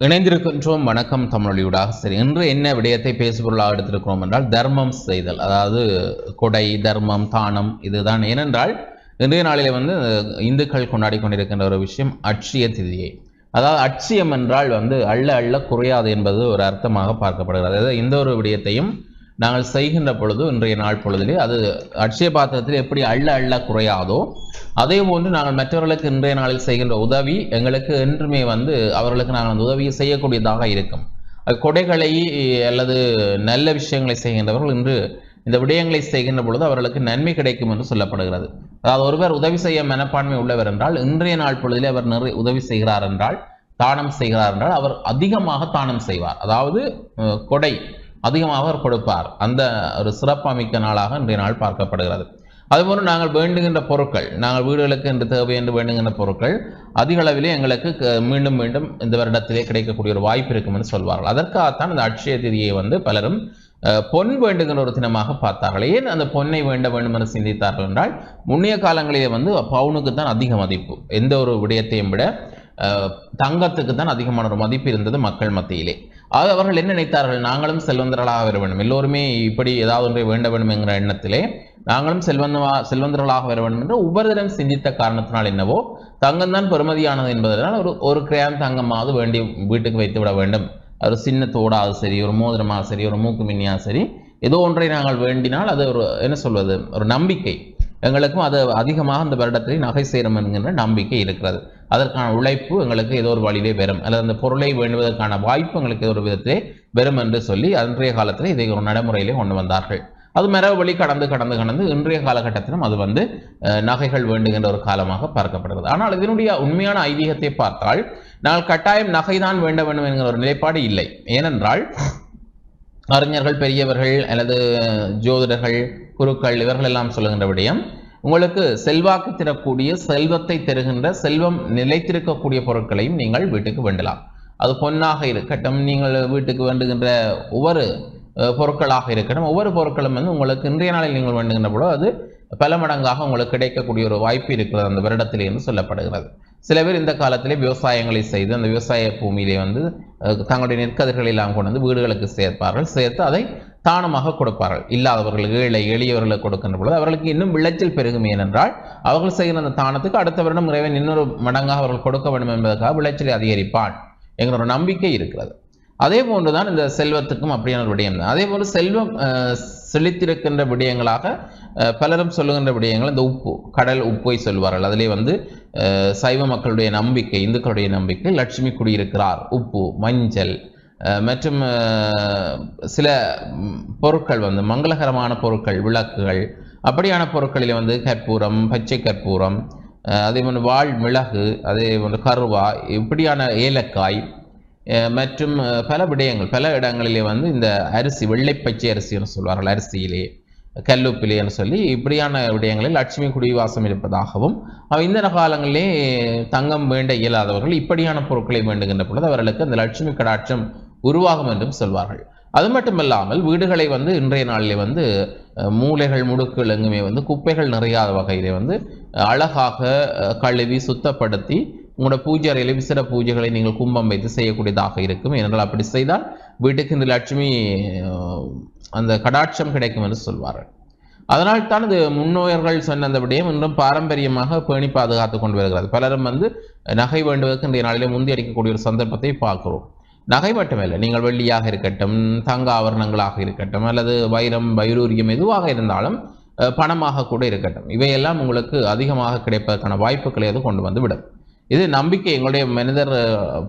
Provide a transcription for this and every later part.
இணைந்திருக்கின்றோம். வணக்கம் தமிழொலியூடாக. சரி இன்று என்ன விடயத்தை பேசுபொருளாக எடுத்திருக்கிறோம் என்றால் தர்மம் செய்தல். அதாவது கொடை தர்மம் தானம் இதுதான். ஏனென்றால் இன்றைய நாளில் வந்து இந்துக்கள் கொண்டாடி கொண்டிருக்கின்ற ஒரு விஷயம் அட்சிய திதியை. அதாவது அட்சியம் என்றால் வந்து அள்ள அள்ள குறையாது என்பது ஒரு அர்த்தமாக பார்க்கப்படுகிறது. அதாவது இந்த ஒரு விடயத்தையும் நாங்கள் செய்கின்ற பொழுது இன்றைய நாள் பொழுதிலே அது அட்சய பாத்திரத்தில் எப்படி அள்ள அள்ள குறையாதோ அதே போன்று நாங்கள் மற்றவர்களுக்கு இன்றைய நாளில் செய்கின்ற உதவி எங்களுக்கு என்றுமே வந்து அவர்களுக்கு நாங்கள் அந்த உதவியை செய்யக்கூடியதாக இருக்கும். கொடைகளை அல்லது நல்ல விஷயங்களை செய்கின்றவர்கள் இன்று இந்த விடயங்களை செய்கின்ற பொழுது அவர்களுக்கு நன்மை கிடைக்கும் என்று சொல்லப்படுகிறது. அதாவது ஒருவர் உதவி செய்ய மனப்பான்மை உள்ளவர் என்றால் இன்றைய நாள் பொழுதிலே அவர் நிறைய உதவி செய்கிறார் என்றால் தானம் செய்கிறார் என்றால் அவர் அதிகமாக தானம் செய்வார். அதாவது கொடை அதிகமாக அவர் கொடுப்பார். அந்த ஒரு சிறப்பமிக்க நாளாக இன்றைய நாள் பார்க்கப்படுகிறது. அதுபோன்று நாங்கள் வேண்டுகின்ற பொருட்கள் நாங்கள் வீடுகளுக்கு என்று தேவை என்று வேண்டுகின்ற பொருட்கள் அதிக அளவிலே எங்களுக்கு க- மீண்டும் மீண்டும் இந்த வருடத்திலே கிடைக்கக்கூடிய ஒரு வாய்ப்பு இருக்கும் என்று சொல்வார்கள். அதற்காகத்தான் இந்த அட்சய திதியை வந்து பலரும் பொன் வேண்டுகின்ற ஒரு தினமாக பார்த்தார்கள். ஏன் அந்த பொன்னை வேண்ட வேண்டும் என்று சிந்தித்தார்கள் என்றால் முன்னைய காலங்களிலே வந்து பவுனுக்கு தான் அதிக மதிப்பு. எந்த ஒரு விடயத்தையும் விட தங்கத்துக்கு தான் அதிகமான ஒரு மதிப்பு இருந்தது மக்கள் மத்தியிலே. அது அவர்கள் என்ன நினைத்தார்கள்? நாங்களும் செல்வந்தர்களாக வர வேண்டும். எல்லோருமே இப்படி ஏதாவது ஒன்றை வேண்ட வேண்டும் என்கிற எண்ணத்திலே நாங்களும் செல்வந்தமா செல்வந்தர்களாக வர வேண்டும் என்று ஒவ்வொருத்தரும் சிந்தித்த காரணத்தினால் என்னவோ தங்கம் தான் பெருமதியானது என்பதனால் ஒரு ஒரு கிராம் தங்கமாவது வேண்டி வீட்டுக்கு வைத்து விட வேண்டும். ஒரு சின்ன தோடாவது சரி ஒரு மோதிரமாக சரி ஒரு மூக்கு மின்னியாக சரி ஏதோ ஒன்றை நாங்கள் வேண்டினால் அது ஒரு என்ன சொல்வது? ஒரு நம்பிக்கை. எங்களுக்கும் அது அதிகமாக அந்த வருடத்தில் நகை சேரும் என்கின்ற நம்பிக்கை இருக்கிறது. அதற்கான உழைப்பு எங்களுக்கு ஏதோ ஒரு வழியிலே வரும். அல்லது அந்த பொருளை வேண்டுவதற்கான வாய்ப்பு எங்களுக்கு ஏதோ ஒரு விதத்திலே வரும் என்று சொல்லி அன்றைய காலத்தில் இதை ஒரு நடைமுறையிலே கொண்டு வந்தார்கள். அது மரபு வழி கடந்து கடந்து கடந்து இன்றைய காலகட்டத்திலும் அது வந்து நகைகள் வேண்டுகின்ற ஒரு காலமாக பார்க்கப்படுகிறது. ஆனால் இதனுடைய உண்மையான ஐதீகத்தை பார்த்தால் நாங்கள் கட்டாயம் நகைதான் வேண்ட வேண்டும் என்கிற ஒரு நிலைப்பாடு இல்லை. ஏனென்றால் அறிஞர்கள் பெரியவர்கள் அல்லது ஜோதிடர்கள் குருக்கள் இவர்கள் எல்லாம் சொல்லுகின்ற விடயம் உங்களுக்கு செல்வாக்கு தரக்கூடிய செல்வத்தை தருகின்ற செல்வம் நிலைத்திருக்கக்கூடிய பொருட்களையும் நீங்கள் வீட்டுக்கு வேண்டலாம். அது பொன்னாக இருக்கட்டும் நீங்கள் வீட்டுக்கு வேண்டுகின்ற ஒவ்வொரு பொருட்களாக இருக்கட்டும் ஒவ்வொரு பொருட்களும் வந்து உங்களுக்கு இன்றைய நாளில் நீங்கள் வேண்டுகின்ற போது அது பல மடங்காக உங்களுக்கு கிடைக்கக்கூடிய ஒரு வாய்ப்பு இருக்கிறது அந்த வருடத்திலே என்று சொல்லப்படுகிறது. சில பேர் இந்த காலத்திலே விவசாயங்களை செய்து அந்த விவசாய பூமியிலே வந்து தங்களுடைய நெற்கதிர்களை எல்லாம் கொண்டு வந்து வீடுகளுக்கு சேர்ப்பார்கள். சேர்த்து அதை தானமாக கொடுப்பார்கள். இல்லாதவர்களுக்கு ஏழை எளியவர்களுக்கு கொடுக்கின்ற பொழுது அவர்களுக்கு இன்னும் விளைச்சல் பெருகும். ஏனென்றால் அவர்கள் செய்கிற அந்த தானத்துக்கு அடுத்த வருடம் இறைவன் இன்னொரு மடங்காக அவர்கள் கொடுக்க வேண்டும் என்பதற்காக விளைச்சலை அதிகரிப்பான் என்கிற ஒரு நம்பிக்கை இருக்கிறது. அதே போன்று தான் இந்த செல்வத்துக்கும் அப்படியான ஒரு விடயம் தான் அதே போன்று செல்வம் செழித்திருக்கின்ற விடயங்களாக பலரும் சொல்லுகின்ற விடயங்கள் இந்த உப்பு கடல் உப்பை சொல்வார்கள். அதிலே வந்து சைவ மக்களுடைய நம்பிக்கை இந்துக்களுடைய நம்பிக்கை லட்சுமி குடியிருக்கிறார் உப்பு மஞ்சள் மற்றும் சில பொருட்கள் வந்து மங்களகரமான பொருட்கள் விளக்குகள் அப்படியான பொருட்களில் வந்து கற்பூரம் பச்சை கற்பூரம் அதே போன்று வாழ் மிளகு அதே போன்று கருவா இப்படியான ஏலக்காய் மற்றும் பல விடயங்கள் பல இடங்களிலே வந்து இந்த அரிசி வெள்ளை பச்சை அரிசின்னு சொல்வார்கள் அரிசியிலே கல்லுப்பிலேன்னு சொல்லி இப்படியான விடயங்களில் லட்சுமி குடிவாசம் இருப்பதாகவும் அவ இந்த காலங்களிலே தங்கம் வேண்ட இயலாதவர்கள் இப்படியான பொருட்களை வேண்டுகின்ற பொழுது அவர்களுக்கு அந்த லட்சுமி கடாட்சம் உருவாகும் என்றும் சொல்வார்கள் அது மட்டுமல்லாமல் வீடுகளை வந்து இன்றைய நாளிலே வந்து மூளைகள் மூலைகள் முடுக்குகள் எங்குமே வந்து குப்பைகள் நிறையாத வகையிலே வந்து அழகாக கழுவி சுத்தப்படுத்தி உங்களோட பூஜை அறையில் விசிற பூஜைகளை நீங்கள் கும்பம் வைத்து செய்யக்கூடியதாக இருக்கும். ஏனென்றால் அப்படி செய்தால் வீட்டுக்கு இந்த லட்சுமி அந்த கடாட்சம் கிடைக்கும் என்று சொல்வார்கள். அதனால் தான் இது முன்னோயர்கள் சொன்ன அந்த விடயம் இன்றும் பாரம்பரியமாக பேணி பாதுகாத்து கொண்டு வருகிறது. பலரும் வந்து நகை வேண்டுவதற்கு இன்றைய நாளிலே முந்தி அடிக்கக்கூடிய ஒரு சந்தர்ப்பத்தை பார்க்கிறோம். நகை மட்டுமல்ல நீங்கள் வெள்ளியாக இருக்கட்டும் தங்க ஆவரணங்களாக இருக்கட்டும் அல்லது வைரம் வைரூரியம் எதுவாக இருந்தாலும் பணமாக கூட இருக்கட்டும். இவையெல்லாம் உங்களுக்கு அதிகமாக கிடைப்பதற்கான வாய்ப்புகளை அது கொண்டு வந்து விடும். இது நம்பிக்கை எங்களுடைய மனிதர்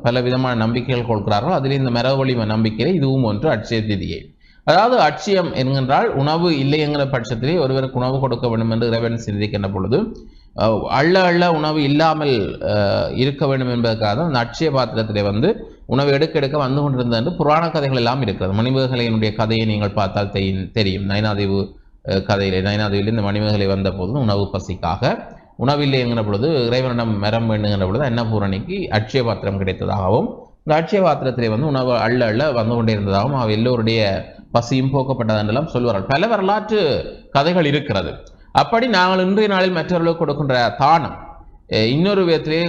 பல விதமான நம்பிக்கைகள் கொடுக்கிறார்கள் அதில் இந்த மரபொழி நம்பிக்கையில் இதுவும் ஒன்று அட்சய திதியை. அதாவது அட்சியம் என்கின்றால் உணவு இல்லை என்கிற பட்சத்திலே ஒருவருக்கு உணவு கொடுக்க வேண்டும் என்று இறைவன் சிந்திக்கின்ற பொழுது அள்ள அள்ள உணவு இல்லாமல் இருக்க வேண்டும் என்பதற்காக தான் அந்த அட்சய பாத்திரத்திலே வந்து உணவு எடுக்க எடுக்க வந்து கொண்டிருந்தது என்று புராண கதைகள் எல்லாம் இருக்கிறது. மணிமேகலையினுடைய கதையை நீங்கள் பார்த்தால் தெரியும் தெரியும். நயனாதேவு கதையிலே நயனாதேவியில் இந்த மணிமேகலை வந்த போது உணவு பசிக்காக உணவில்லை என்கிற பொழுது இறைவனிடம் மரம் வேண்டுங்கிற பொழுது அன்னபூரணிக்கு அட்சய பாத்திரம் கிடைத்ததாகவும் இந்த அட்சய பாத்திரத்திலே வந்து உணவு அள்ள அள்ள வந்து கொண்டே இருந்ததாகவும் அவ எல்லோருடைய பசியும் போக்கப்பட்டதென்றெல்லாம் சொல்வார்கள். பல வரலாற்று கதைகள் இருக்கிறது. அப்படி நாங்கள் இன்றைய நாளில் மற்றவர்களுக்கு கொடுக்கின்ற தானம் இன்னொரு விதத்திலே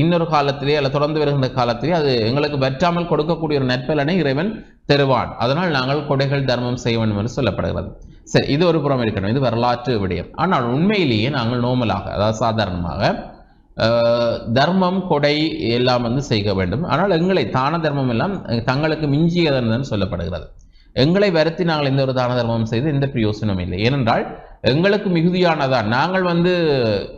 இன்னொரு காலத்திலே அல்ல தொடர்ந்து வருகின்ற காலத்திலே அது எங்களுக்கு வற்றாமல் கொடுக்கக்கூடிய ஒரு நற்பலனை இறைவன் தருவான். அதனால் நாங்கள் கொடைகள் தர்மம் செய்ய வேண்டும் என்று சொல்லப்படுகிறது. சரி இது ஒரு புறம் இருக்கணும் இது வரலாற்று விடயம். ஆனால் உண்மையிலேயே நாங்கள் நோமலாக அதாவது சாதாரணமாக தர்மம் கொடை எல்லாம் வந்து செய்ய வேண்டும். ஆனால் எங்களை தான தர்மம் எல்லாம் தங்களுக்கு மிஞ்சியதென்று சொல்லப்படுகிறது. எங்களை வருத்தி நாங்கள் எந்த ஒரு தான தர்மம் செய்து எந்த பிரயோசனம் இல்லை. ஏனென்றால் எங்களுக்கு மிகுதியானதான். நாங்கள் வந்து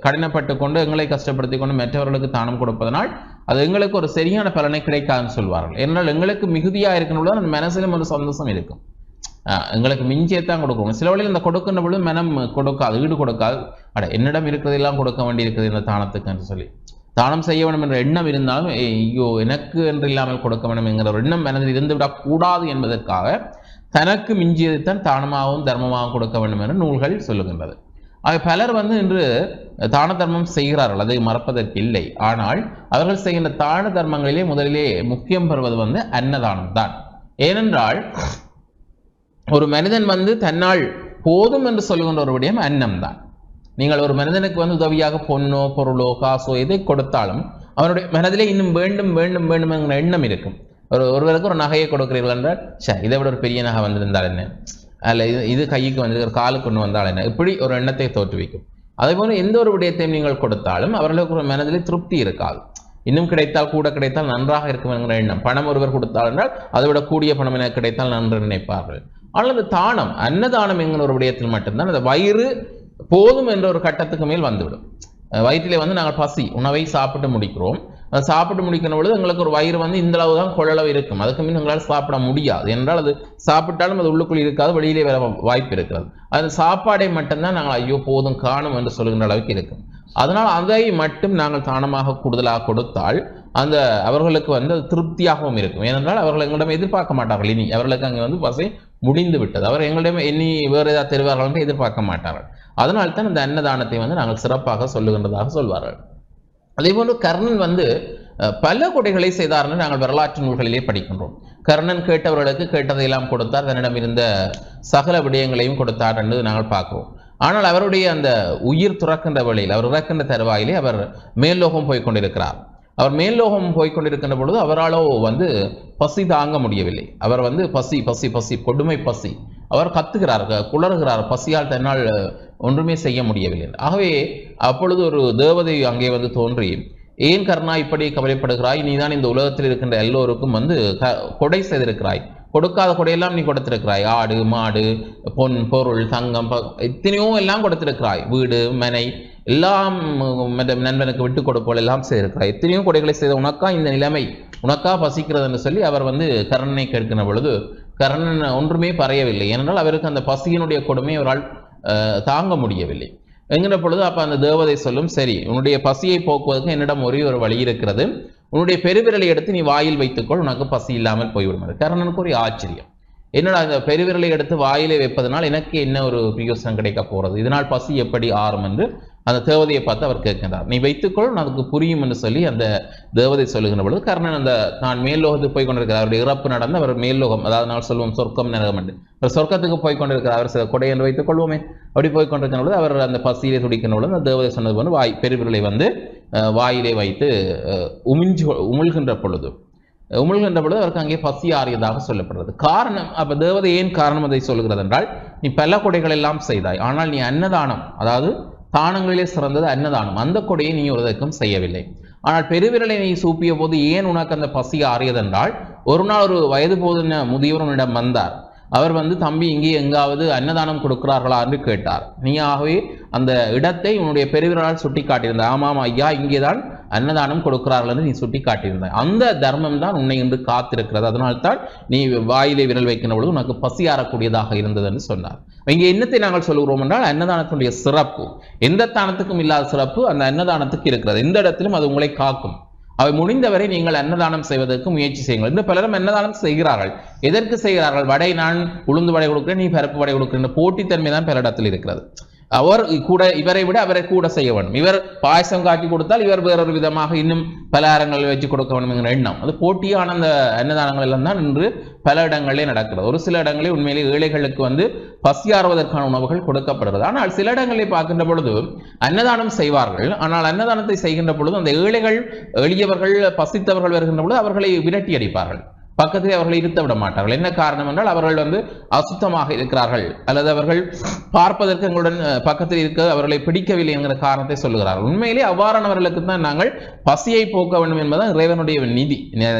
கடினப்பட்டு கொண்டு எங்களை கஷ்டப்படுத்தி கொண்டு மற்றவர்களுக்கு தானம் கொடுப்பதனால் அது எங்களுக்கு ஒரு சரியான பலனை கிடைக்காதுன்னு சொல்வார்கள். ஏனென்றால் எங்களுக்கு மிகுதியாக இருக்கணும் அந்த மனசிலும் ஒரு சந்தோஷம் இருக்கும். எங்களுக்கு மிஞ்சியத்தான் கொடுக்கணும். சில வழியில் இந்த கொடுக்கின்ற பொழுது மனம் கொடுக்காது ஈடு கொடுக்காது. அட என்னிடம் இருக்கிறதெல்லாம் கொடுக்க வேண்டியிருக்குது இந்த தானத்துக்கு என்று சொல்லி. தானம் செய்ய வேண்டும் என்ற எண்ணம் இருந்தாலும் ஐயோ எனக்கு என்று இல்லாமல் கொடுக்க வேண்டும் என்கிற ஒரு எண்ணம் மனதில் இருந்து விடக்கூடாது என்பதற்காக தனக்கு மிஞ்சியதைத்தான் தானமாகவும் தர்மமாகவும் கொடுக்க வேண்டும் என நூல்கள் சொல்லுகின்றது. ஆக பலர் வந்து இன்று தான தர்மம் செய்கிறார்கள் அதை மறப்பதற்கு இல்லை. ஆனால் அவர்கள் செய்கின்ற தான தர்மங்களிலே முதலிலே முக்கியம் பெறுவது வந்து அன்னதானம் தான். ஏனென்றால் ஒரு மனிதன் வந்து தன்னால் போதும் என்று சொல்லுகின்ற ஒரு விடயம் அன்னம் தான். நீங்கள் ஒரு மனிதனுக்கு வந்து உதவியாக பொன்னோ பொருளோ காசோ எதை கொடுத்தாலும் அவனுடைய மனதிலே இன்னும் வேண்டும் வேண்டும் வேண்டும் என்கிற எண்ணம் இருக்கும். ஒரு ஒருவருக்கு ஒரு நகையை கொடுக்கிறீர்கள் என்றால் சே இதை விட ஒரு பெரிய நகை வந்திருந்தால் என்ன? அல்ல இது இது கைக்கு வந்து ஒரு காலுக்கு கொண்டு வந்தால் என்ன? இப்படி ஒரு எண்ணத்தை தோற்றுவிக்கும். அதே போல எந்த ஒரு விடயத்தையும் நீங்கள் கொடுத்தாலும் அவர்களுக்கு ஒரு மனதிலே திருப்தி இருக்காது. இன்னும் கிடைத்தால் கூட கிடைத்தால் நன்றாக இருக்கும் என்கிற எண்ணம். பணம் ஒருவர் கொடுத்தால் என்றால் அதை விட கூடிய பணம் என கிடைத்தால் நன்று நினைப்பார்கள். ஆனால் அந்த தானம் அன்னதானம் என்கிற ஒரு விடயத்தில் மட்டும்தான் அந்த வயிறு போதும் என்ற ஒரு கட்டத்துக்கு மேல் வந்துவிடும். வயிற்றிலே வந்து நாங்கள் பசி உணவை சாப்பிட்டு முடிக்கிறோம். சாப்பிட்டு முடிக்கிற பொழுது எங்களுக்கு ஒரு வயிறு வந்து இந்த அளவு தான் கொள்ளளவு இருக்கும். அதுக்கு மீன் எங்களால் சாப்பிட முடியாது. என்றால் அது சாப்பிட்டாலும் அது உள்ளுக்குள் இருக்காது வெளியிலே வர வாய்ப்பு இருக்கிறது. அது சாப்பாடை மட்டும்தான் நாங்கள் ஐயோ போதும் காணும் என்று சொல்கின்ற அளவுக்கு இருக்கும். அதனால் அதை மட்டும் நாங்கள் தானமாக கூடுதலாக கொடுத்தால் அந்த அவர்களுக்கு வந்து அது திருப்தியாகவும் இருக்கும். ஏனென்றால் அவர்கள் எங்களிடம் எதிர்பார்க்க மாட்டார்கள். இனி அவர்களுக்கு அங்கே வந்து பசை முடிந்து விட்டது. அவர் எங்களிடம் இனி வேறு ஏதாவது தருவார்கள் என்று எதிர்பார்க்க மாட்டார்கள். அதனால் தான் இந்த அன்னதானத்தை வந்து நாங்கள் சிறப்பாக சொல்லுகின்றதாக சொல்வார்கள். அதே கர்ணன் வந்து பல கொடைகளை செய்தார்னு நாங்கள் வரலாற்று நூல்களிலே படிக்கின்றோம். கர்ணன் கேட்டவர்களுக்கு கேட்டதையெல்லாம் கொடுத்தார். தன்னிடம் இருந்த சகல விடயங்களையும் கொடுத்தார் என்று நாங்கள் பார்க்கிறோம். ஆனால் அவருடைய அந்த உயிர் துறக்கின்ற வழியில் அவர் இறக்கின்ற தருவாயிலே அவர் மேல்லோகம் போய் கொண்டிருக்கிறார். அவர் மேல்லோகம் போய் கொண்டிருக்கின்ற பொழுது அவராலோ வந்து பசி தாங்க முடியவில்லை. அவர் வந்து பசி பசி பசி கொடுமை பசி. அவர் கத்துகிறார் குளறுகிறார். பசியால் தன்னால் ஒன்றுமே செய்ய முடியவில்லை. ஆகவே அப்பொழுது ஒரு தேவதை அங்கே வந்து தோன்றி ஏன் கர்ணா இப்படி கவலைப்படுகிறாய்? நீதான் இந்த உலகத்தில் இருக்கின்ற எல்லோருக்கும் வந்து க- கொடை செய்திருக்கிறாய். கொடுக்காத கொடையெல்லாம் நீ கொடுத்திருக்கிறாய். ஆடு மாடு பொன் பொருள் தங்கம் ப- எத்தனையோ எல்லாம் கொடுத்திருக்கிறாய். வீடு மனை எல்லாம் நண்பனுக்கு விட்டு கொடுப்போல் எல்லாம் செய்திருக்கிறாய். எத்தனையோ கொடைகளை செய்த உனக்கா இந்த நிலைமை? உனக்கா பசிக்கிறது என்று சொல்லி அவர் வந்து கர்ணனை கேட்கிற பொழுது கர்ணன் ஒன்றுமே பறையவில்லை. ஏனென்றால் அவருக்கு அந்த பசியினுடைய கொடுமை அவரால் தாங்க முடியவில்லை. என்கிற பொழுது அப்போ அந்த தேவதை சொல்லும் சரி உன்னுடைய பசியை போக்குவதற்கு என்னிடம் ஒரே ஒரு வழி இருக்கிறது. உன்னுடைய பெருவிரலை எடுத்து நீ வாயில் வைத்துக்கொள் உனக்கு பசி இல்லாமல் போய்விடும் கர்ணனுக்கு ஒரு ஆச்சரியம். என்னடா இந்த பெருவிரலை எடுத்து வாயிலை வைப்பதனால் எனக்கு என்ன ஒரு பிரயோசனம் கிடைக்க போகிறது இதனால் பசி எப்படி ஆறும் என்று அந்த தேவதையை பார்த்து அவர் கேட்கின்றார். நீ வைத்துக்கொள் அதுக்கு புரியும் என்று சொல்லி அந்த தேவதை சொல்லுகின்ற பொழுது கர்ணன் அந்த நான் மேல்லோகத்துக்கு போய் கொண்டிருக்கிறார். அவருடைய இறப்பு நடந்து அவர் மேல்லோகம் அதாவது நான் சொல்லுவோம் சொர்க்கம் நரகம் என்று. அவர் சொர்க்கத்துக்கு போய் கொண்டிருக்கிறார். அவர் சில கொடை என்று வைத்துக் கொள்வோமே. அப்படி போய் கொண்டிருக்கிற பொழுது அவர் அந்த பசியிலே துடிக்கின்ற பொழுது அந்த தேவதை சொன்னது போது வாய் பெருவிரலை வந்து வாயிலே வைத்து உமிஞ்சு உமிழ்கின்ற பொழுது உமிழ்கின்ற பொழுது அவருக்கு அங்கே பசி ஆறியதாக சொல்லப்படுறது காரணம் அப்போ தேவதை ஏன் காரணம் அதை சொல்கிறது என்றால் நீ பல கொடைகள் எல்லாம் செய்தாய். ஆனால் நீ அன்னதானம் அதாவது தானங்களிலே சிறந்தது அன்னதானம். அந்த கொடையை நீ ஒருதற்கும் செய்யவில்லை. ஆனால் பெருவிரலை நீ சூப்பிய போது ஏன் உனக்கு அந்த பசி ஆறியதென்றால் ஒரு நாள் ஒரு வயது போதுன முதியவர் உன்னிடம் வந்தார். அவர் வந்து தம்பி இங்கே எங்காவது அன்னதானம் கொடுக்கிறார்களா? என்று கேட்டார். நீ ஆகவே அந்த இடத்தை உன்னுடைய பெருவிரலால் சுட்டி காட்டியிருந்தார் ஆமாம் ஐயா இங்கேதான் அன்னதானம் கொடுக்கிறார்கள் என்று நீ சுட்டி காட்டியிருந்தாய் அந்த தர்மம் தான் உன்னை என்று காத்திருக்கிறது. அதனால்தான் நீ வாயிலை விரல் வைக்கின்ற பொழுது உனக்கு பசியாறக்கூடியதாக இருந்தது என்று சொன்னார். இங்கே என்னத்தை நாங்கள் சொல்கிறோம் என்றால் அன்னதானத்தினுடைய சிறப்பு. எந்த தானத்துக்கும் இல்லாத சிறப்பு அந்த அன்னதானத்துக்கு இருக்கிறது. எந்த இடத்திலும் அது உங்களை காக்கும். அவை முடிந்தவரை நீங்கள் அன்னதானம் செய்வதற்கு முயற்சி செய்யுங்கள். இந்த பலரும் அன்னதானம் செய்கிறார்கள். எதற்கு செய்கிறார்கள்? வடை நான் உளுந்து வடை கொடுக்கிறேன் நீ பிறப்பு வடை கொடுக்கிறேன். போட்டித்தன்மை தான் பல இடத்தில் இருக்கிறது. அவர் கூட இவரை விட அவரை கூட செய்ய வேண்டும். இவர் பாயசம் காட்டி கொடுத்தால் இவர் வேறொரு விதமாக இன்னும் பலகாரங்கள் வச்சு கொடுக்க வேண்டும் என்கிற எண்ணம். அது போட்டியான அந்த அன்னதானங்கள் எல்லாம் தான் இன்று பல இடங்களிலே நடக்கிறது. ஒரு சில இடங்களில் உண்மையிலே ஏழைகளுக்கு வந்து பசியாறுவதற்கான உணவுகள் கொடுக்கப்படுகிறது. ஆனால் சில இடங்களில் பார்க்கின்ற பொழுது அன்னதானம் செய்வார்கள். ஆனால் அன்னதானத்தை செய்கின்ற பொழுது அந்த ஏழைகள் எளியவர்கள் பசித்தவர்கள் வருகின்ற பொழுது அவர்களை விரட்டி அடிப்பார்கள். பக்கத்தில் அவர்களை இருத்த விட மாட்டார்கள். என்ன காரணம் என்றால் அவர்கள் வந்து அசுத்தமாக இருக்கிறார்கள். அல்லது அவர்கள் பார்ப்பதற்கு எங்களுடன் பக்கத்தில் இருக்க அவர்களை பிடிக்கவில்லை என்கிற காரணத்தை சொல்லுகிறார்கள். உண்மையிலே அவ்வாறானவர்களுக்கு தான் நாங்கள் பசியை போக்க வேண்டும் என்பதுதான் இறைவனுடைய நிதி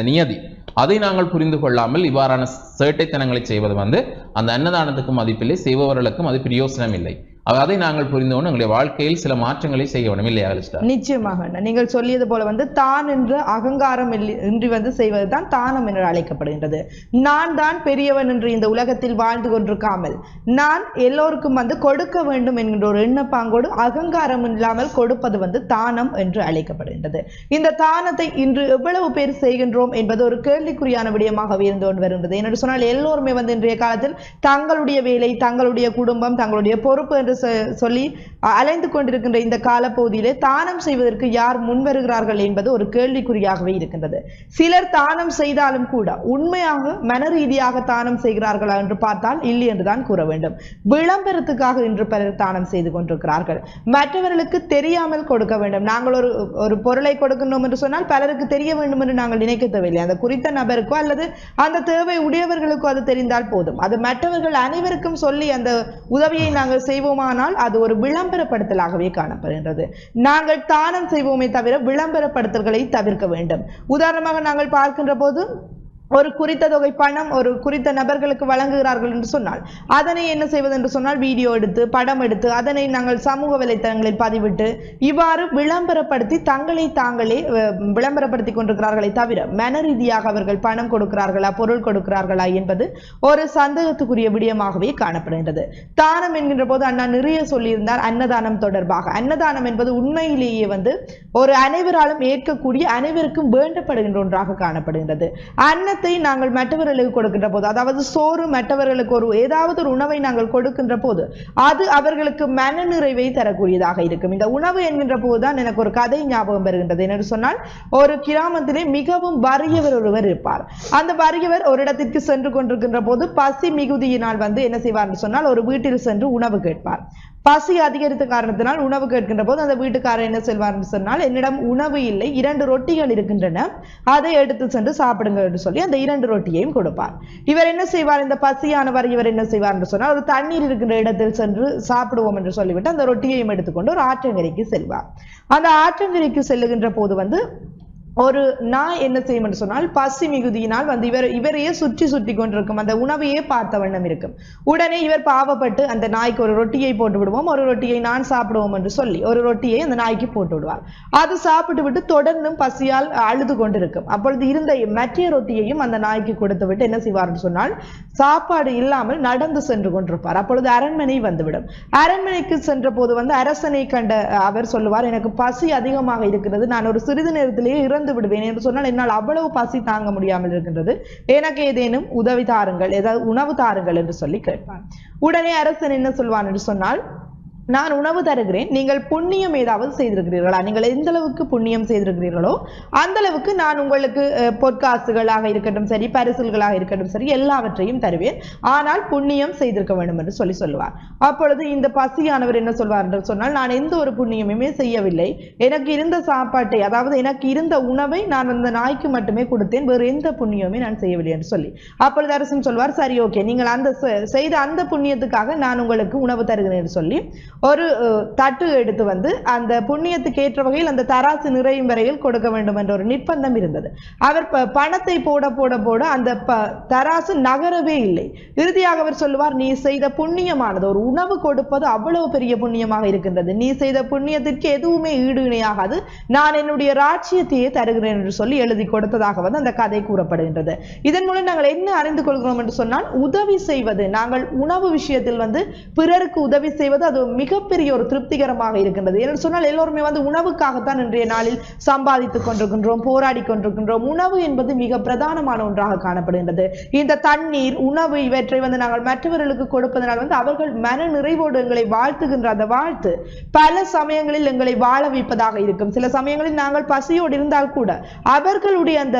நியதி. அதை நாங்கள் புரிந்து கொள்ளாமல் இவ்வாறான சேட்டைத்தனங்களை செய்வது வந்து அந்த அன்னதானத்துக்கு மதிப்பில்லை செய்பவர்களுக்கும் அது பிரயோசனம் இல்லை அதை நாங்கள் புரிந்து எங்களுடைய வாழ்க்கையில் சில மாற்றங்களை செய்ய வேண்டும். இல்லையா நிச்சயமாக நீங்கள் சொல்லியது போல வந்து தான் என்று அகங்காரம் இன்றி வந்து செய்வதுதான் தானம் என்று அழைக்கப்படுகின்றது. நான் தான் பெரியவன் என்று இந்த உலகத்தில் வாழ்ந்து கொண்டிருக்காமல் நான் எல்லோருக்கும் வந்து கொடுக்க வேண்டும் என்கின்ற ஒரு எண்ணப்பாங்கோடு அகங்காரம் இல்லாமல் கொடுப்பது வந்து தானம் என்று அழைக்கப்படுகின்றது. இந்த தானத்தை இன்று எவ்வளவு பேர் செய்கின்றோம் என்பது ஒரு கேள்விக்குறியான விடயமாகவே இருந்து கொண்டு வருகின்றது. என்று சொன்னால் எல்லோருமே வந்து இன்றைய காலத்தில் தங்களுடைய வேலை தங்களுடைய குடும்பம் தங்களுடைய பொறுப்பு என்று சொல்லி அலைந்து கொண்டிருக்கின்ற இந்த காலப்பகுதியிலே தானம் செய்வதற்கு யார் முன்வருகிறார்கள் என்பது ஒரு கேள்விக்குறியாகவே இருக்கின்றது. சிலர் தானம் செய்தாலும் கூட உண்மையாக மன ரீதியாக தானம் செய்கிறார்களா என்று பார்த்தால் இல்லை என்றுதான் கூற வேண்டும். விளம்பரத்துக்காக இன்று பலர் தானம் செய்து கொண்டிருக்கிறார்கள். மற்றவர்களுக்கு தெரியாமல் கொடுக்க வேண்டும். நாங்கள் ஒரு ஒரு பொருளை கொடுக்கணும் என்று சொன்னால் பலருக்கு தெரிய வேண்டும் என்று நாங்கள் நினைக்க தேவையில்லை. அந்த குறித்த நபருக்கோ அல்லது அந்த தேவை உடையவர்களுக்கோ அது தெரிந்தால் போதும். அது மற்றவர்கள் அனைவருக்கும் சொல்லி அந்த உதவியை நாங்கள் செய்வோமா செய்வோமானால் அது ஒரு விளம்பரப்படுத்தலாகவே காணப்படுகின்றது. நாங்கள் தானம் செய்வோமே தவிர விளம்பரப்படுத்தல்களை தவிர்க்க வேண்டும். உதாரணமாக நாங்கள் பார்க்கின்ற போது ஒரு குறித்த தொகை பணம் ஒரு குறித்த நபர்களுக்கு வழங்குகிறார்கள் என்று சொன்னால் அதனை என்ன செய்வது என்று சொன்னால் வீடியோ எடுத்து படம் எடுத்து அதனை நாங்கள் சமூக வலைத்தளங்களில் பதிவிட்டு இவ்வாறு விளம்பரப்படுத்தி தங்களை தாங்களே விளம்பரப்படுத்தி கொண்டிருக்கிறார்களே தவிர மன ரீதியாக அவர்கள் பணம் கொடுக்கிறார்களா பொருள் கொடுக்கிறார்களா என்பது ஒரு சந்தேகத்துக்குரிய விடயமாகவே காணப்படுகின்றது. தானம் என்கின்ற போது அண்ணா நிறைய சொல்லியிருந்தார் அன்னதானம் தொடர்பாக. அன்னதானம் என்பது உண்மையிலேயே வந்து ஒரு அனைவராலும் ஏற்கக்கூடிய அனைவருக்கும் வேண்டப்படுகின்ற ஒன்றாக காணப்படுகின்றது. அன்னத்தை நாங்கள் மற்றவர்களுக்கு கொடுக்கின்ற போது அதாவது சோறு மற்றவர்களுக்கு ஒரு ஏதாவது ஒரு உணவை நாங்கள் கொடுக்கின்ற போது அது அவர்களுக்கு மன நிறைவை தரக்கூடியதாக இருக்கும். இந்த உணவு என்கின்ற போதுதான் எனக்கு ஒரு கதை ஞாபகம் வருகின்றது. என்று சொன்னால் ஒரு கிராமத்திலே மிகவும் வறியவர் ஒருவர் இருப்பார். அந்த வறியவர் ஒரு இடத்திற்கு சென்று கொண்டிருக்கின்ற போது பசி மிகுதியினால் வந்து என்ன செய்வார் சொன்னால் ஒரு வீட்டில் சென்று உணவு கேட்பார். பசி அதிகரித்த காரணத்தினால் உணவு கேட்கின்ற போது அந்த வீட்டுக்காரர் என்ன செய்வார் சொன்னால் என்னிடம் உணவு இல்லை இரண்டு ரொட்டிகள் இருக்கின்றன அதை எடுத்து சென்று சாப்பிடுங்க என்று சொல்லி அந்த இரண்டு ரொட்டியையும் கொடுப்பார். இவர் என்ன செய்வார்? இந்த பசியானவர் இவர் என்ன செய்வார் என்று சொன்னால் ஒரு தண்ணீர் இருக்கின்ற இடத்தில் சென்று சாப்பிடுவோம் என்று சொல்லிவிட்டு அந்த ரொட்டியையும் எடுத்துக்கொண்டு ஒரு ஆற்றங்கரைக்கு செல்வார். அந்த ஆற்றங்கரைக்கு செல்லுகின்ற போது வந்து ஒரு நாய் என்ன செய்யும் என்று சொன்னால் பசி மிகுதியினால் வந்து இவர் இவரையே சுற்றி சுற்றி கொண்டிருக்கும். அந்த உணவையே பார்த்த வண்ணம் இருக்கும். உடனே இவர் பாவப்பட்டு அந்த நாய்க்கு ஒரு ரொட்டியை போட்டு விடுவோம். ஒரு ரொட்டியை நான் சாப்பிடுவோம் என்று சொல்லி ஒரு ரொட்டியை அந்த நாய்க்கு போட்டு விடுவார். அது சாப்பிட்டு விட்டு தொடர்ந்தும் பசியால் அழுது கொண்டிருக்கும். அப்பொழுது இருந்த மற்ற ரொட்டியையும் அந்த நாய்க்கு கொடுத்து விட்டு என்ன செய்வார் என்று சொன்னால் சாப்பாடு இல்லாமல் நடந்து சென்று கொண்டிருப்பார். அப்பொழுது அரண்மனை வந்துவிடும். அரண்மனைக்கு சென்ற போது வந்து அரசனை கண்ட அவர் சொல்லுவார் எனக்கு பசி அதிகமாக இருக்கிறது. நான் ஒரு சிறிது நேரத்திலேயே இறந்து விடுவேன் என்று சொன்னால் என்னால் அவ்வளவு பசி தாங்க முடியாமல் இருக்கின்றது. எனக்கு ஏதேனும் உதவி தாருங்கள் ஏதாவது உணவு தாருங்கள் என்று சொல்லி கேட்பான். உடனே அரசன் என்ன சொல்வான் என்று சொன்னால் நான் உணவு தருகிறேன். நீங்கள் புண்ணியம் ஏதாவது செய்திருக்கிறீர்களா? நீங்கள் எந்த அளவுக்கு புண்ணியம் செய்திருக்கிறீர்களோ அந்த அளவுக்கு நான் உங்களுக்கு பொற்காசுகளாக இருக்கட்டும் சரி பரிசல்களாக இருக்கட்டும் சரி எல்லாவற்றையும் தருவேன். ஆனால் புண்ணியம் செய்திருக்க வேண்டும் என்று சொல்லி சொல்லுவார். அப்பொழுது இந்த பசியானவர் என்ன சொல்வார் என்று சொன்னால் நான் எந்த ஒரு புண்ணியமுமே செய்யவில்லை. எனக்கு இருந்த சாப்பாட்டை அதாவது எனக்கு இருந்த உணவை நான் அந்த நாய்க்கு மட்டுமே கொடுத்தேன். வேறு எந்த புண்ணியமே நான் செய்யவில்லை என்று சொல்லி. அப்பொழுது அரசன் சொல்வார் சரி ஓகே நீங்கள் அந்த செ- செய்த அந்த புண்ணியத்துக்காக நான் உங்களுக்கு உணவு தருகிறேன் என்று சொல்லி ஒரு தட்டு எடுத்து வந்து அந்த புண்ணியத்துக்கு ஏற்ற வகையில் அந்த தராசு நிறையும் வரையில் கொடுக்க வேண்டும் என்ற ஒரு நிர்பந்தம் இருந்தது. அவர் பணத்தை போட போட போட அந்த ப- தராசு நகரவே இல்லை. இறுதியாக அவர் சொல்லுவார் நீ செய்த புண்ணியமானது ஒரு உணவு கொடுப்பது அவ்வளவு பெரிய புண்ணியமாக இருக்கின்றது. நீ செய்த புண்ணியத்திற்கு எதுவுமே ஈடு இணையாகாது. நான் என்னுடைய ராட்சியத்தையே தருகிறேன் என்று சொல்லி எழுதி கொடுத்ததாக வந்து அந்த கதை கூறப்படுகின்றது. இதன் மூலம் நாங்கள் என்ன அறிந்து கொள்கிறோம் என்று சொன்னால் உதவி செய்வது. நாங்கள் உணவு விஷயத்தில் வந்து பிறருக்கு உதவி செய்வது அது மிகப்பெரிய ஒரு திருப்திகரமாக இருக்கின்றது. ஏன்னு சொன்னால் எல்லோருமே வந்து உணவுக்காகத்தான் இன்றைய நாளில் சம்பாதித்துக் கொண்டிருக்கின்றோம் போராடி கொண்டிருக்கின்றோம். உணவு என்பது மிக பிரதானமான ஒன்றாக காணப்படுகின்றது. இந்த தண்ணீர் உணவு இவற்றை வந்து நாங்கள் மற்றவர்களுக்கு கொடுப்பதனால் வந்து அவர்கள் மன நிறைவோடு எங்களை வாழ்த்துகின்ற அந்த வாழ்த்து பல சமயங்களில் எங்களை வாழ வைப்பதாக இருக்கும். சில சமயங்களில் நாங்கள் பசியோடு இருந்தால் கூட அவர்களுடைய அந்த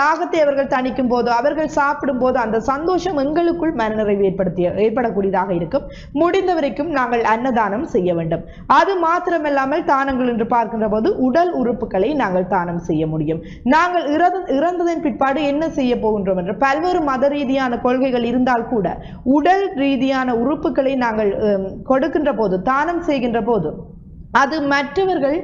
தாகத்தை அவர்கள் தணிக்கும் போது அவர்கள் சாப்பிடும் போது அந்த சந்தோஷம் எங்களுக்குள் மனநிறைவு ஏற்படுத்திய ஏற்படக்கூடியதாக இருக்கும். முடிந்த வரைக்கும் நாங்கள் தானம் செய்ய வேண்டும். அது மாத்திரமில்லாமல் தானங்கள் என்று பார்க்கின்ற போது உடல் உறுப்புகளை நாங்கள் தானம் செய்ய முடியும். நாங்கள் இறந்த இறந்ததன் பிற்பாடு என்ன செய்ய போகின்றோம் என்று பல்வேறு மத ரீதியான கொள்கைகள் இருந்தால் கூட உடல் ரீதியான உறுப்புகளை நாங்கள் கொடுக்கின்ற போது தானம் செய்கின்ற போது அது மற்றவர்கள்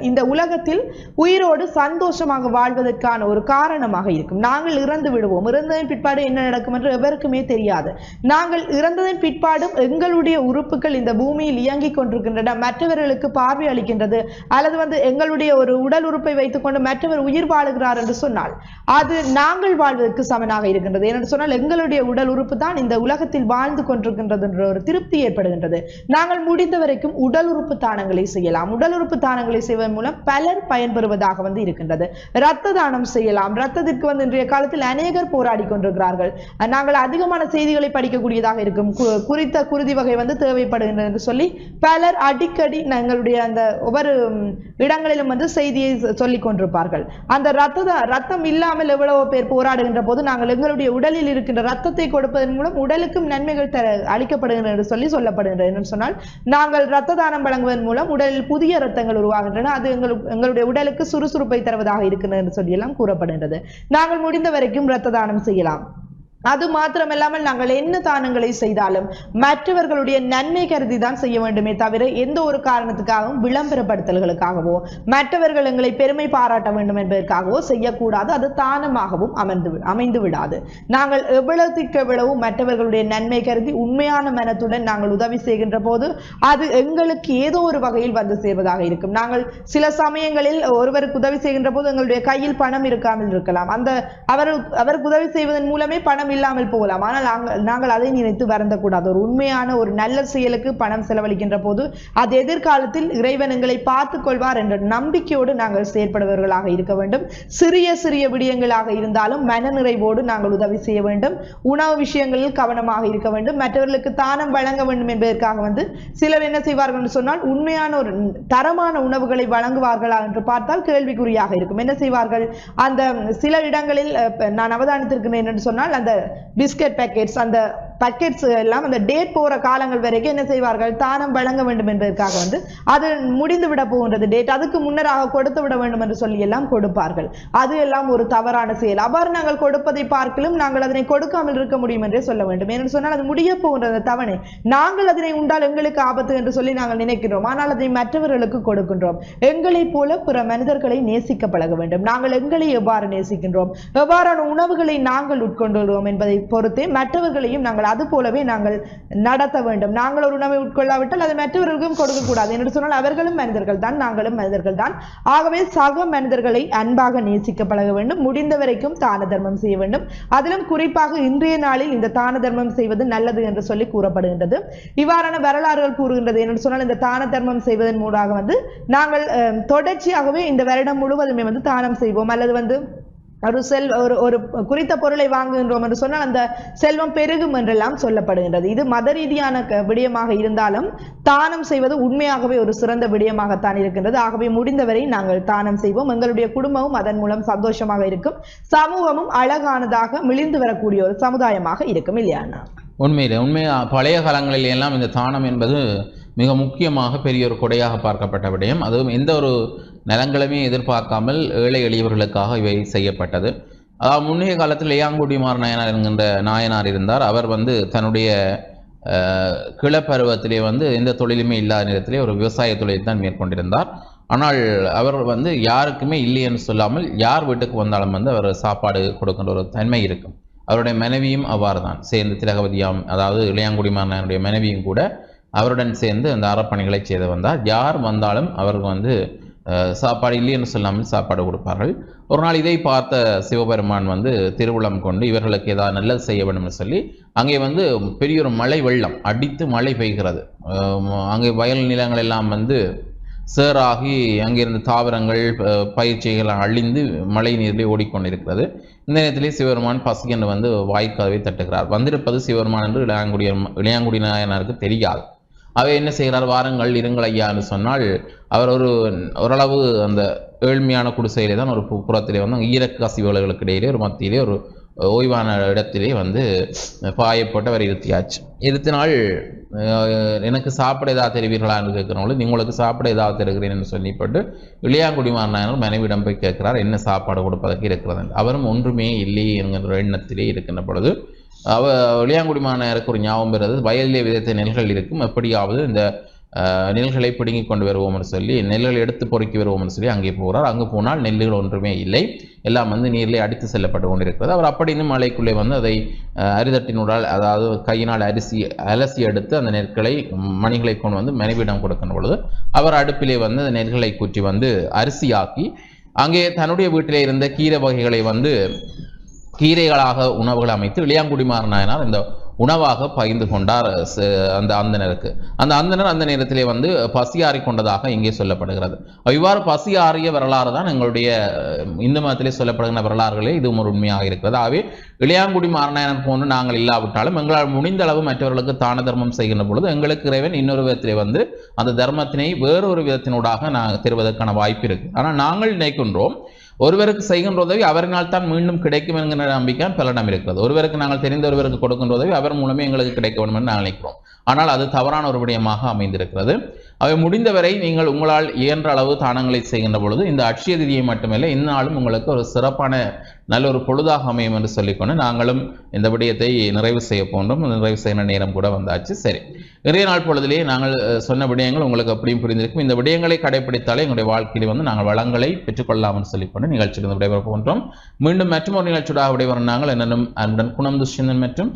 இந்த உலகத்தில் உயிரோடு சந்தோஷமாக வாழ்வதற்கான ஒரு காரணமாக இருக்கும். நாங்கள் இறந்து விடுவோம். இறந்ததன் பிற்பாடு என்ன நடக்கும் என்று எவருக்குமே தெரியாது. நாங்கள் இறந்ததன் பிற்பாடும் எங்களுடைய உறுப்புகள் இந்த பூமியில் இயங்கிக் கொண்டிருக்கின்றன. மற்றவர்களுக்கு பார்வை அளிக்கின்றது. அல்லது வந்து எங்களுடைய ஒரு உடல் உறுப்பை வைத்துக்கொண்டு மற்றவர் உயிர் வாழுகிறார் என்று சொன்னால் அது நாங்கள் வாழ்வதற்கு சமனாக இருக்கின்றது. ஏனென்று சொன்னால் எங்களுடைய உடல் உறுப்பு தான் இந்த உலகத்தில் வாழ்ந்து கொண்டிருக்கின்றது என்ற ஒரு திருப்தி ஏற்படுகின்றது. நாங்கள் முடிந்த வரைக்கும் உடல் உறுப்பு தானங்களை செய்யலாம். உடல் உறுப்பு தானங்களை செய்வதன் மூலம் பலர் பயன்பெறுவதாக வந்து இருக்கின்றது. இரத்த தானம் செய்யலாம். இரத்தத்திற்கு வந்து இன்றைய காலத்தில் அநேகர் போராடி கொண்டிருக்கிறார்கள். நாங்கள் அதிகமான செய்திகளை படிக்கக்கூடியதாக இருக்கும். குறித்த குருதி வகை வந்து தேவைப்படுகின்றது என்று சொல்லி பலர் அடிக்கடி எங்களுடைய அந்த ஒவ்வொரு இடங்களிலும் வந்து செய்தியை சொ- சொல்லிக் கொண்டிருப்பார்கள். அந்த ரத்த ரத்தம் இல்லாமல் எவ்வளவோ பேர் போராடுகின்ற போது நாங்கள் எங்களுடைய உடலில் இருக்கின்ற ரத்தத்தை கொடுப்பதன் மூலம் உடலுக்கும் நன்மைகள் தர அளிக்கப்படுகின்றன என்று சொல்லி சொல்லப்படுகின்றன. என்று சொன்னால் நாங்கள் ரத்த தானம் வழங்குவதன் மூலம் உடல் உடலில் புதிய இரத்தங்கள் உருவாகின்றன. அது எங்களுக்கு எங்களுடைய உடலுக்கு சுறுசுறுப்பை தருவதாக இருக்கின்றது என்று சொல்லி எல்லாம் கூறப்படுகின்றது. நாங்கள் முடிந்த வரைக்கும் இரத்த தானம் செய்யலாம். அது மாத்திரமில்லாமல் நாங்கள் என்ன தானங்களை செய்தாலும் மற்றவர்களுடைய நன்மை கருதி தான் செய்ய வேண்டுமே தவிர எந்த ஒரு காரணத்துக்காகவும் விளம்பரப்படுத்தல்களுக்காகவோ மற்றவர்கள் எங்களை பெருமை பாராட்ட வேண்டும் என்பதற்காகவோ செய்யக்கூடாது. அது தானமாகவும் அமர்ந்து அமைந்து விடாது. நாங்கள் எவ்வளவுக்கு எவ்வளவு மற்றவர்களுடைய நன்மை கருதி உண்மையான மனத்துடன் நாங்கள் உதவி செய்கின்ற போது அது எங்களுக்கு ஏதோ ஒரு வகையில் வந்து சேர்வதாக இருக்கும். நாங்கள் சில சமயங்களில் ஒருவருக்கு உதவி செய்கின்ற போது எங்களுடைய கையில் பணம் இருக்காமல் இருக்கலாம். அந்த அவர் அவருக்கு உதவி செய்வதன் மூலமே பணம் இல்லாமல் போகலாம். ஆனால் நாங்கள் நாங்கள் அதை நினைத்து வருந்தக்கூடாது. ஒரு உண்மையான ஒரு நல்ல செயலுக்கு பணம் செலவழிக்கின்ற போது அது எதிர்காலத்தில் இறைவன் எங்களை பார்த்துக் கொள்வார் என்ற நம்பிக்கையோடு நாங்கள் செயற்படுபவர்களாக இருக்க வேண்டும். சிறிய சிறிய விடயங்களாக இருந்தாலும் மனநிறைவோடு நாங்கள் உதவி செய்ய வேண்டும். உணவு விஷயங்களில் கவனமாக இருக்க வேண்டும். மற்றவர்களுக்கு தானம் வழங்க வேண்டும் என்பதற்காக வந்து சிலர் என்ன செய்வார்கள் என்று சொன்னால் உண்மையான ஒரு தரமான உணவுகளை வழங்குவார்களா என்று பார்த்தால் கேள்விக்குறியாக இருக்கும். என்ன செய்வார்கள்? அந்த சில இடங்களில் நான் அவதானித்திருக்கிறேன் என்று சொன்னால் அந்த பிஸ்கட் பேக்கெட்ஸ் அந்த பக்கெட்ஸ் எல்லாம் அந்த டேட் போகிற காலங்கள் வரைக்கும் என்ன செய்வார்கள்? தானம் வழங்க வேண்டும் என்பதற்காக வந்து அது முடிந்து விட போகின்றது. டேட் அதுக்கு முன்னராக கொடுத்து விட வேண்டும் என்று சொல்லி எல்லாம் கொடுப்பார்கள். அது எல்லாம் ஒரு தவறான செயல். அவ்வாறு நாங்கள் கொடுப்பதை பார்க்கலும் நாங்கள் அதனை கொடுக்காமல் இருக்க முடியும் என்றே சொல்ல வேண்டும். ஏனென்று சொன்னால் அது முடிய போகின்றது. தவணை. நாங்கள் அதனை உண்டால் எங்களுக்கு ஆபத்து என்று சொல்லி நாங்கள் நினைக்கிறோம் ஆனால் அதை மற்றவர்களுக்கு கொடுக்கின்றோம். எங்களைப் போல பிற மனிதர்களை நேசிக்க பழக வேண்டும். நாங்கள் எங்களை எவ்வாறு நேசிக்கின்றோம்? எவ்வாறான உணவுகளை நாங்கள் உட்கொண்டுள்ளோம் என்பதை பொறுத்தே மற்றவர்களையும் நாங்கள் அது போலவே நாங்கள் நடத்த வேண்டும். நாங்கள் ஒரு உணவை உட்கொள்ளாவிட்டால் அதை மற்றவர்களுக்கும் கொடுக்கக்கூடாது என்று சொன்னால் அவர்களும் மனிதர்கள் தான் நாங்களும் மனிதர்கள் தான். ஆகவே சக மனிதர்களை அன்பாக நேசிக்க பழக வேண்டும். முடிந்த வரைக்கும் தான தர்மம் செய்ய வேண்டும். அதிலும் குறிப்பாக இன்றைய நாளில் இந்த தான தர்மம் செய்வது நல்லது என்று சொல்லி கூறப்படுகின்றது. இவ்வாறான வரலாறுகள் கூறுகின்றது என்று சொன்னால் இந்த தான தர்மம் செய்வதன் மூலமாக வந்து நாங்கள் தொடர்ச்சியாகவே இந்த வருடம் முழுவதுமே வந்து தானம் செய்வோம். அல்லது வந்து ஒரு செல் ஒரு ஒரு குறித்த பொருளை வாங்குகின்றோம் என்று சொன்னால் அந்த செல்வம் பெருகும் என்றெல்லாம் சொல்லப்படுகின்றது. இது மத ரீதியான க- விடயமாக இருந்தாலும் தானம் செய்வது உண்மையாகவே ஒரு சிறந்த விடயமாகத்தான் இருக்கின்றது. ஆகவே முடிந்தவரை நாங்கள் தானம் செய்வோம். எங்களுடைய குடும்பமும் அதன் மூலம் சந்தோஷமாக இருக்கும். சமூகமும் அழகானதாக மிளிந்து வரக்கூடிய ஒரு சமுதாயமாக இருக்கும் இல்லையானா உண்மையிலே உண்மையா பழைய காலங்களில் எல்லாம் இந்த தானம் என்பது மிக முக்கியமாக பெரிய ஒரு கொடையாக பார்க்கப்பட்ட விடயம். அதுவும் எந்த ஒரு நிலங்களுமே எதிர்பார்க்காமல் ஏழை எளியவர்களுக்காக இவை செய்யப்பட்டது. அதாவது முன்னைய காலத்தில் ஏயாங்குடிமார் நாயனார் என்கின்ற நாயனார் இருந்தார். அவர் வந்து தன்னுடைய கிளப்பருவத்திலே வந்து எந்த தொழிலுமே இல்லாத நேரத்திலே ஒரு விவசாய தொழில் தான் மேற்கொண்டிருந்தார். ஆனால் அவர் வந்து யாருக்குமே இல்லைன்னு சொல்லாமல் யார் வீட்டுக்கு வந்தாலும் வந்து அவர் சாப்பாடு கொடுக்கின்ற ஒரு தன்மை இருக்கும். அவருடைய மனைவியும் அவ்வாறு தான் சேர்ந்து திலகவதியாம் அதாவது இளையாங்குடிமாரனுடைய மனைவியும் கூட அவருடன் சேர்ந்து அந்த அறப்பணிகளை செய்து வந்தார். யார் வந்தாலும் அவருக்கு வந்து சாப்பாடு இல்லைன்னு சொல்லாமல் சாப்பாடு கொடுப்பார்கள். ஒரு நாள் இதை பார்த்த சிவபெருமான் வந்து திருவுளம் கொண்டு இவர்களுக்கு ஏதாவது நல்லது செய்ய வேண்டும்னு சொல்லி அங்கே வந்து பெரிய ஒரு மழை வெள்ளம் அடித்து மழை பெய்கிறது. அங்கே வயல் நிலங்கள் எல்லாம் வந்து சேராகி அங்கிருந்த தாவரங்கள் பயிற்சிகள் அழிந்து மழை நீரிலே ஓடிக்கொண்டிருக்கிறது. இந்த நேரத்திலே சிவபெருமான் பசி என்று வந்து வாய்க்கதவை தட்டுகிறார். வந்திருப்பது சிவபெருமான் என்று இளையாங்குடி இளையாங்குடி நாயனாருக்கு தெரியாது. அவர் என்ன செய்கிறார்? வாரங்கள் இருங்கள் ஐயான்னு என்று சொன்னால் அவர் ஒரு ஓரளவு அந்த ஏழ்மையான குடிசையிலே தான் ஒரு பு- புறத்திலே வந்து அங்கே ஈரக்க இடையிலே ஒரு மத்தியிலே ஒரு ஓய்வான இடத்திலே வந்து பாயப்பட்டு அவர் இருத்தியாச்சு. இருத்தினால் எனக்கு சாப்பிட ஏதாவது தெரிவீர்களா என்று கேட்கிறவங்களும் நீ உங்களுக்கு சாப்பிட ஏதாவது தருகிறேன்னு என்று சொல்லிப்பட்டு இளையாங்குடிமார் மனைவிடம் போய் கேட்கிறார் என்ன சாப்பாடு கொடுப்பதற்கு இருக்கிறது? என்று. அவரும் ஒன்றுமே இல்லை என்கிற எண்ணத்திலே இருக்கின்ற பொழுது அவ இளையாங்குடிமானருக்கு ஒரு ஞாபகம் பெறுது வயலிலே விதைத்த நெல்கள் இருக்கும். எப்படியாவது இந்த நெல்களை பிடுங்கி கொண்டு வருவோம்னு சொல்லி நெல்களை எடுத்து பொறுக்கி வருவோம்னு சொல்லி அங்கே போகிறார் அங்கே போனால் நெல்லுகள் ஒன்றுமே இல்லை. எல்லாம் வந்து நீரிலே அடித்து செல்லப்பட்டு கொண்டிருக்கிறது. அவர் அப்படின்னு மலைக்குள்ளே வந்து அதை அரிதட்டினுடால் அதாவது கையினால் அரிசி அலசி எடுத்து அந்த நெற்களை மணிகளை கொண்டு வந்து மனைவிடம் கொடுக்கின்ற பொழுது அவர் அடுப்பிலே வந்து அந்த நெல்களை கூற்றி வந்து அரிசியாக்கி அங்கே தன்னுடைய வீட்டிலே இருந்த கீரை வகைகளை வந்து கீரைகளாக உணவுகள் அமைத்து இளையாங்குடிமார் நாயனார் இந்த உணவாக பகிர்ந்து கொண்டார் அந்த அந்தனருக்கு அந்த அந்தனர் அந்த நேரத்திலே வந்து பசியாறி கொண்டதாக இங்கே சொல்லப்படுகிறது. இவ்வாறு பசியாறிய வரலாறு தான் எங்களுடைய இந்து மதத்திலே சொல்லப்படுகிற வரலாறுகளே இது ஒரு உண்மையாக இருக்கிறது. ஆகவே இளையாங்குடி மாரணாயனர் போன்று நாங்கள் இல்லாவிட்டாலும் எங்களால் முடிந்த அளவு மற்றவர்களுக்கு தான தர்மம் செய்கின்ற பொழுது எங்களுக்கு இறைவன் இன்னொரு விதத்திலே வந்து அந்த தர்மத்தினை வேறொரு விதத்தினூடாக நான் தருவதற்கான வாய்ப்பு இருக்கு. ஆனால் நாங்கள் நினைக்கின்றோம் ஒருவருக்கு செய்கின்ற உதவி அவரினால் தான் மீண்டும் கிடைக்கும் என்கிற நம்பிக்கை பலனிடம் இருக்கிறது. ஒருவருக்கு நாங்கள் தெரிந்த ஒருவருக்கு கொடுக்கின்ற உதவி அவர் மூலமே எங்களுக்கு கிடைக்க வேண்டும் என்று நாங்கள் நினைக்கிறோம். ஆனால் அது தவறான ஒரு விடயமாக அமைந்திருக்கிறது. அவை முடிந்தவரை நீங்கள் உங்களால் இயன்ற அளவு தானங்களை செய்கின்ற பொழுது இந்த அட்சய திதியை மட்டுமல்ல இந்நாளும் உங்களுக்கு ஒரு சிறப்பான நல்ல ஒரு பொழுதாக அமையும் என்று சொல்லிக்கொண்டு நாங்களும் இந்த விடயத்தை நிறைவு செய்ய போன்றோம். நிறைவு செய்கிற நேரம் கூட வந்தாச்சு. சரி. நிறைய நாள் பொழுதிலேயே நாங்கள் சொன்ன விடயங்கள் உங்களுக்கு எப்படியும் புரிந்திருக்கும். இந்த விடயங்களை கடைபிடித்தாலே எங்களுடைய வாழ்க்கையில் வந்து நாங்கள் வளங்களை பெற்றுக்கொள்ளலாம்னு சொல்லிக்கொண்டு நிகழ்ச்சியில் விடைபெற போன்றோம் மீண்டும் மற்றும் ஒரு நிகழ்ச்சியோட விடைபெறும் நாங்கள். என்னென்னும் அன்புடன் குணம் துஷ்யந்தன் மற்றும்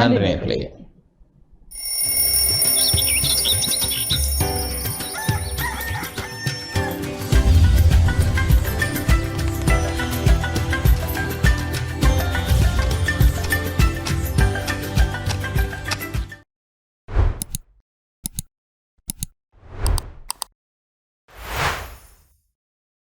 நன்றி. நேர்களே